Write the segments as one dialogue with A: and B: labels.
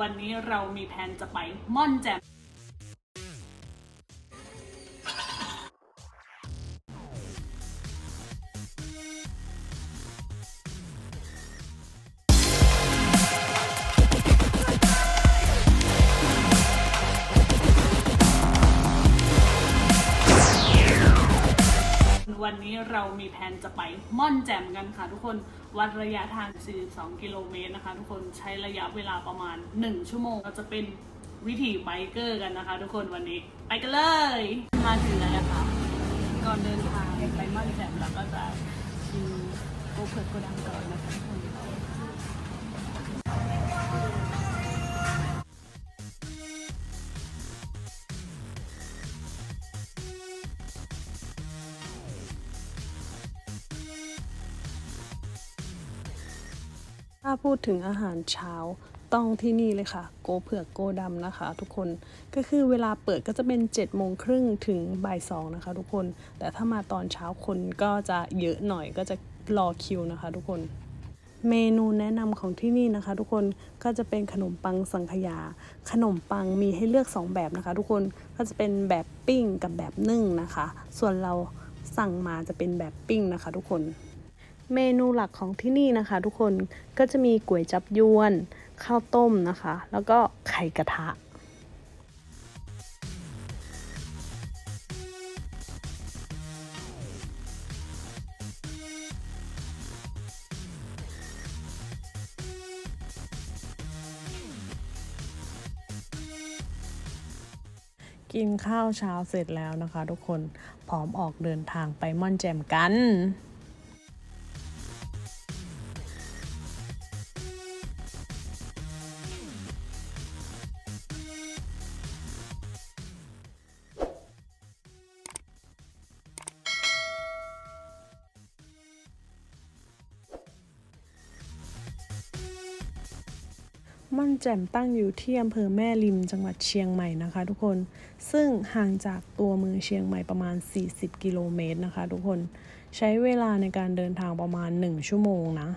A: วันนี้เรามีแผนจะไปม่อนแจ่ม วันนี้เรามีแผนจะไปม่อนแจ่มกันค่ะทุกคนวัดระยะทาง 42 กิโลเมตรนะคะทุกคนใช้ระยะเวลาประมาณ 1 ชั่วโมงเราจะเป็นวิถีไบเกอร์กันนะคะ ทุกคนวันนี้ไปกันเลย มาถึงแล้วนะคะก่อนเดินทางไปม่อนแจ่มเราก็จะกินโอเพิร์ตโกดังก่อนนะคะ
B: ถ้าพูดถึงอาหารเช้าต้องที่นี่เลยค่ะ โกเผือกโกดำนะคะ ทุกคนก็คือเวลาเปิดก็จะเป็น7จ็ดโมงครึ่งถึงบ่ายสองนะคะ ทุกคน แต่ถ้ามาตอนเช้าคนก็จะเยอะหน่อยก็จะรอคิวนะคะ ทุกคน เมนูแนะนำของที่นี่นะคะ ทุกคนก็จะเป็นขนมปังสังขยา ขนมปังมีให้เลือก 2 แบบนะคะ ทุกคนก็จะเป็นแบบปิ้งกับแบบนึ่งนะคะ ส่วนเราสั่งมาจะเป็นแบบปิ้งนะคะ ทุกคน เมนูหลักของที่นี่นะคะ ทุกคนก็จะมีก๋วยจับยวน ข้าวต้มนะคะ แล้วก็ไข่กระทะกินข้าวเช้าเสร็จแล้วนะคะ ทุกคนพร้อมออกเดินทางไปม่อนแจ่มกัน ม่อนแจ่มตั้งอยู่ที่อำเภอแม่ริมจังหวัดเชียงใหม่นะคะ ทุกคน ซึ่งห่างจากตัวเมืองเชียงใหม่ประมาณ 40 กิโลเมตรนะคะ ทุกคน ใช้เวลาในการเดินทางประมาณ 1 ชั่วโมงนะ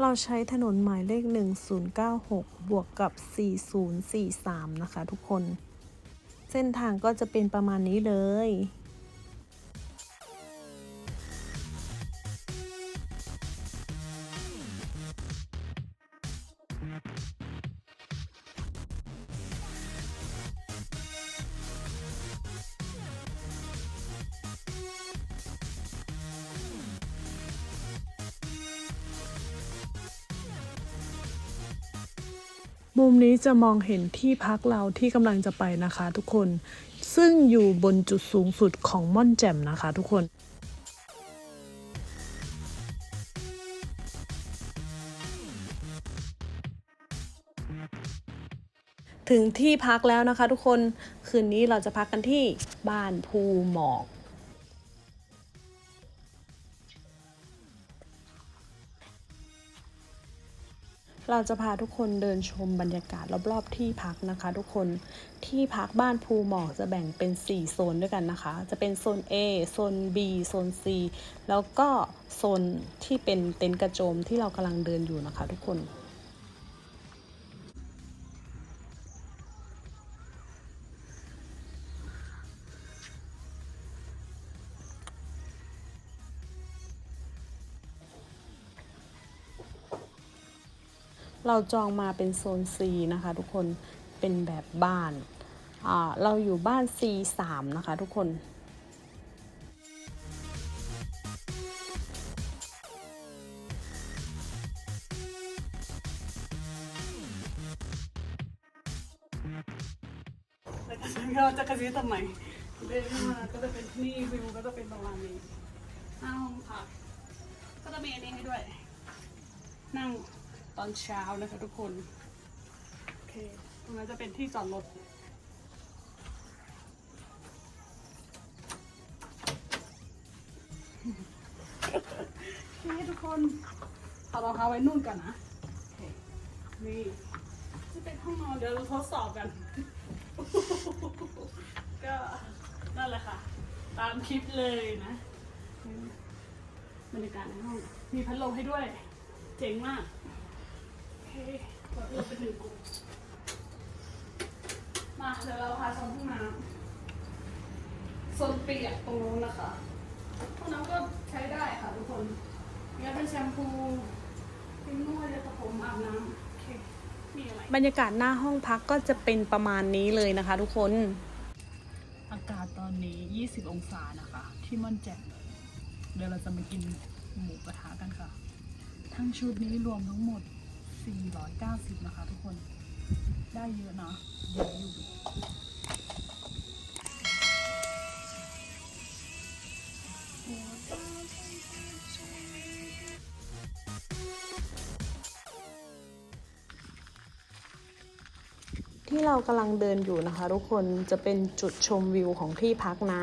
B: เราใช้ถนนหมายเลข 1096 บวกกับ 4043 นะคะทุกคน เส้นทางก็จะเป็นประมาณนี้เลย มุมนี้จะมองเห็นที่พักเราที่กำลังจะไปนะคะทุกคน ซึ่งอยู่บนจุดสูงสุดของม่อนแจ่มนะคะทุกคนถึงที่พักแล้วนะคะทุกคนคืนนี้เราจะพักกันที่บ้านภูหมอก เราจะพาทุกคนเดินชมบรรยากาศรอบๆที่พักนะคะ ทุกคนที่พักบ้านภูหมอกจะแบ่งเป็น 4 โซนด้วยกันนะคะ จะเป็นโซน A โซน B โซน C แล้วก็โซนที่เป็นเต็นท์กระโจมที่เรากำลังเดินอยู่นะคะ ทุกคน เราจองมาเป็นโซน C นะคะทุกคนเป็นแบบบ้านเราอยู่บ้าน C3 นะคะทุกคน
A: แล้วก็เราจะกระซิบทำไมเดินเข้ามาก็จะเป็นนี่วิวก็จะเป็นประมาณนี้หน้าห้องพักก็จะมีอันนี้ให้ด้วย นั่ง ตอนเช้านะคะทุกคนโอเคตรงนั้นจะเป็นที่จอดรถนี่ทุกคนถอดรองเท้าไว้นู่นกันนะโอเคนี่จะเป็นห้องนอนเดี๋ยวเราทดสอบกัน
B: ก็นั่นแหละค่ะ ตา
A: มคลิปเลยนะบรรยากาศในห้อง มีพัดลมให้ด้วย เจ๋งมาก มมาเดี๋ยวเราพาชมห้องน้ำโซนเปียกตรงนู้นนะคะห้องน้ำก็ใช้ได้ค่ะทุกคนเนี่ยเป็นแชมพูเป็นนวดเลยตะผมอาบน้ำโอเคมีอะไร
B: บรรยากาศหน้าห้องพักก็จะเป็นประมาณนี้เลยนะคะ ทุกคน
A: อากาศตอนนี้ 20 องศานะคะ ที่ม่อนแจ่มเลยเดี๋ยวเราจะมากินหมูกระทะกันค่ะ ทั้งชุดนี้รวมทั้งหมด 490 นะคะทุกคน ได้เยอะนะเยอะอยู่
B: ที่เรากำลังเดินอยู่นะคะทุกคนจะเป็นจุดชมวิวของที่พักนะ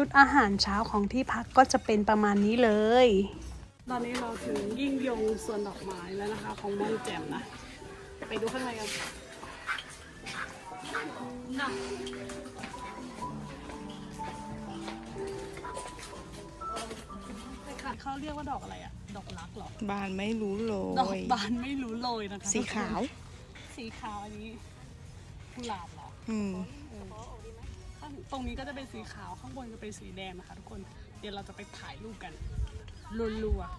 B: ชุดอาหารเช้าของที่พักก็จะเป็นประมาณนี้เลย
A: ตอนนี้เราถึงยิ่งยงสวนดอกไม้แล้วนะคะ ของม่อนแจ่มนะ ไปดูข้างในกันน่ะเขาเรียกว่าดอกอะไรอะดอกรักเหรอ
C: บานไม่รู้โร
A: ดอก
C: ย
A: บานไม่รู้โรยนะคะ
C: สีขาว
A: สีขาวอันนี้กุหลาบเหรอ
C: อืม
A: ข้างตรงนี้ก็จะเป็นสีขาวข้างบนจะเป็นสีแดงนะคะ ทุกคนเดี๋ยวเราจะไปถ่ายรูปกันรัวๆ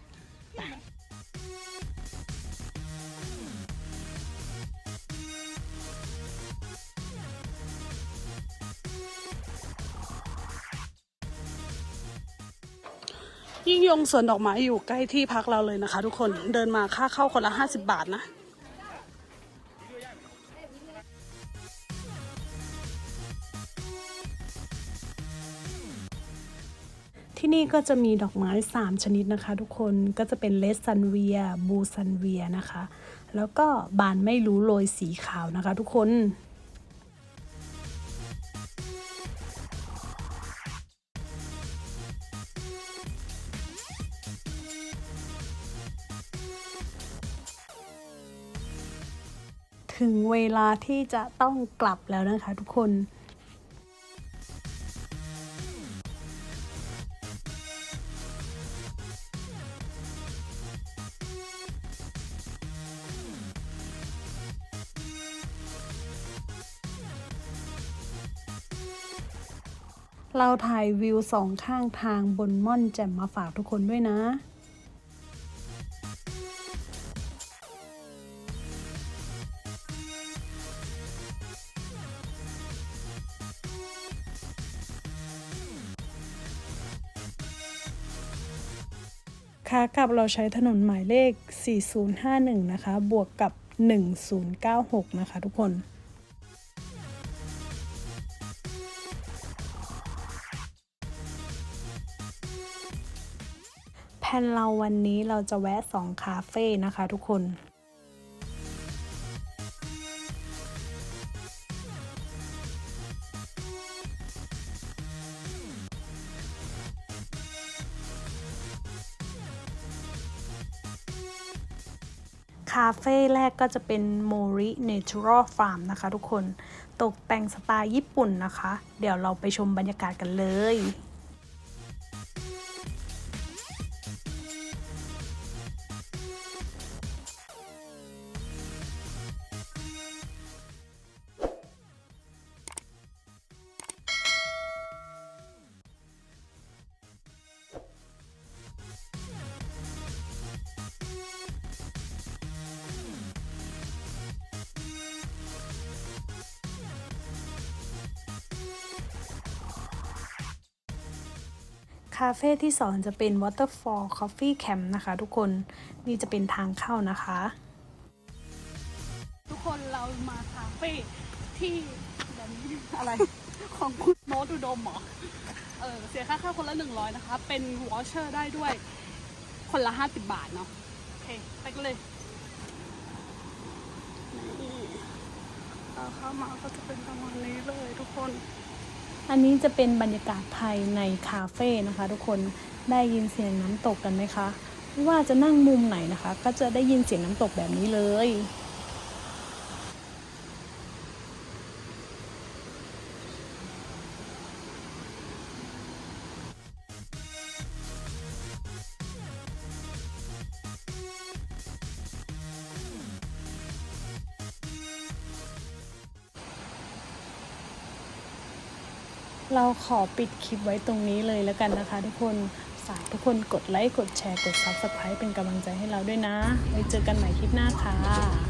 A: ยิ่งยงสวนดอกไม้อยู่ใกล้ที่พักเราเลยนะคะ ทุกคนเดินมาค่าเข้าคนละ 50 บาทนะ
B: ที่นี่ก็จะมีดอกไม้ 3 ชนิดนะคะ ทุกคนก็จะเป็นเลสซันเวียบูซันเวียนะคะ แล้วก็บานไม่รู้โรยสีขาวนะคะ ทุกคนถึงเวลาที่จะต้องกลับแล้วนะคะทุกคน เราถ่ายวิวสองข้างทางบนม่อนแจ่มมาฝากทุกคนด้วยนะขากลับเราใช้ถนนหมายเลข 4051 นะคะ บวกกับ 1096 นะคะทุกคน นเราวันนี้เราจะแวะสองคาเฟ่นะคะทุกคนคาเฟ่แรกก็จะเป็น Mori Natural Farm นะคะทุกคน ตกแต่งสไตล์ญี่ปุ่นนะคะ เดี๋ยวเราไปชมบรรยากาศกันเลย คาเฟ่ที่สองจะเป็น Waterfall Coffee Camp นะคะ ทุกคนนี่จะเป็นทางเข้านะคะ
A: ทุกคนเรามาคาเฟ่ที่แบบนี้อะไร ของคุณโนตุดมเหรอเออเสียค่าเข้าคนละหนึ่งร้อยนะคะ เป็นวอชเชอร์ได้ด้วย คนละห้าสิบบาทเนาะโอเค ไปกันเลยนี่เอาเข้ามาก็จะเป็นประมาณนี้เลยทุกคน
B: อันนี้จะเป็นบรรยากาศภายในคาเฟ่นะคะ ทุกคนได้ยินเสียงน้ำตกกันไหมคะ ไม่ว่าจะนั่งมุมไหนนะคะ ก็จะได้ยินเสียงน้ำตกแบบนี้เลย เราขอปิดคลิปไว้ตรงนี้เลยแล้วกันนะคะ ทุกคนฝากทุกคนกดไลค์ กดแชร์ กด Subscribe เป็นกำลังใจให้เราด้วยนะ ไว้เจอกันใหม่คลิปหน้าค่ะ